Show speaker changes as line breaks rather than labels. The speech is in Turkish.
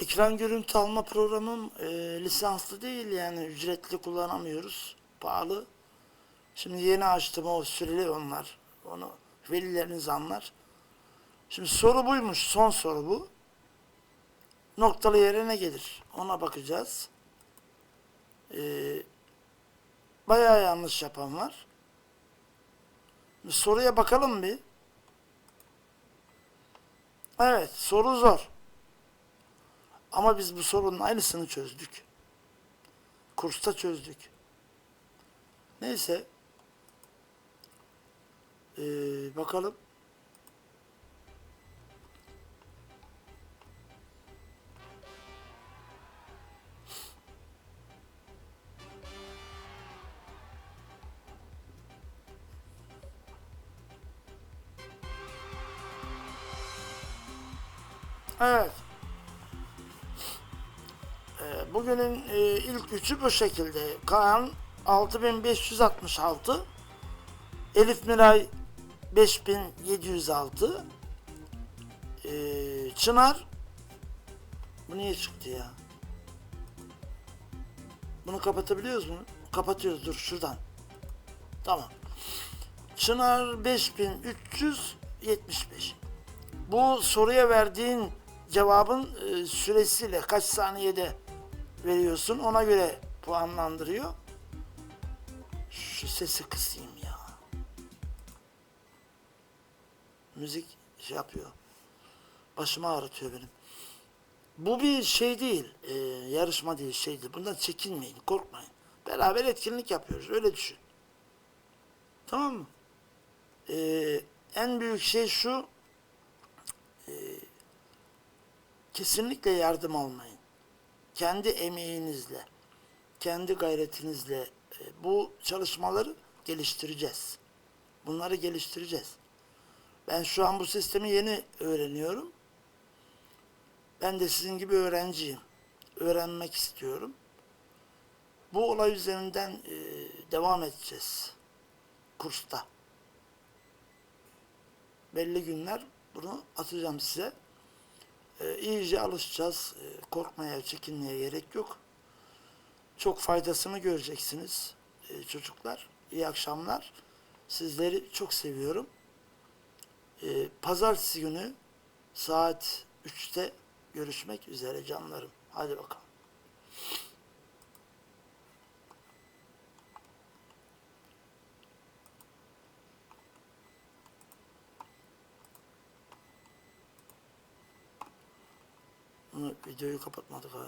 Ekran görüntü alma programım e, lisanslı değil yani ücretli kullanamıyoruz. Pahalı. Şimdi yeni açtım o süreli onlar. Onu velileriniz anlar. Şimdi soru buymuş. Son soru bu. Noktalı yere ne gelir? Ona bakacağız. Ee, bayağı yanlış yapan var. Soruya bakalım bir. Evet, soru zor. Ama biz bu sorunun aynısını çözdük. Kursta çözdük. Neyse. Ee, bakalım. Evet. Bugünün e, ilk üçü bu şekilde. Kaan 6566, Elif Miray 5706, ee, Çınar bu niye çıktı ya? Bunu kapatabiliyoruz mu? Kapatıyoruz dur şuradan. Tamam. Çınar 5375. Bu soruya verdiğin cevabın e, süresiyle kaç saniyede veriyorsun ona göre puanlandırıyor. Şu sesi kısayım ya. Müzik şey yapıyor. Başımı ağrıtıyor benim. Bu bir şey değil. e, yarışma değil şey değil. Bundan çekinmeyin, korkmayın. Beraber etkinlik yapıyoruz. Öyle düşün. Tamam mı? E, en büyük şey şu. kesinlikle yardım almayın. Kendi emeğinizle, kendi gayretinizle e, bu çalışmaları geliştireceğiz. Bunları geliştireceğiz. Ben şu an bu sistemi yeni öğreniyorum. Ben de sizin gibi öğrenciyim. Öğrenmek istiyorum. Bu olay üzerinden e, devam edeceğiz. Kursta. Belli günler bunu atacağım size. E, iyice alışacağız. E, korkmaya, çekinmeye gerek yok. Çok faydasını göreceksiniz e, çocuklar. İyi akşamlar. Sizleri çok seviyorum. E, Pazartesi günü saat 3'te görüşmek üzere canlarım. Hadi bakalım. Videoyu kapatmadık ha.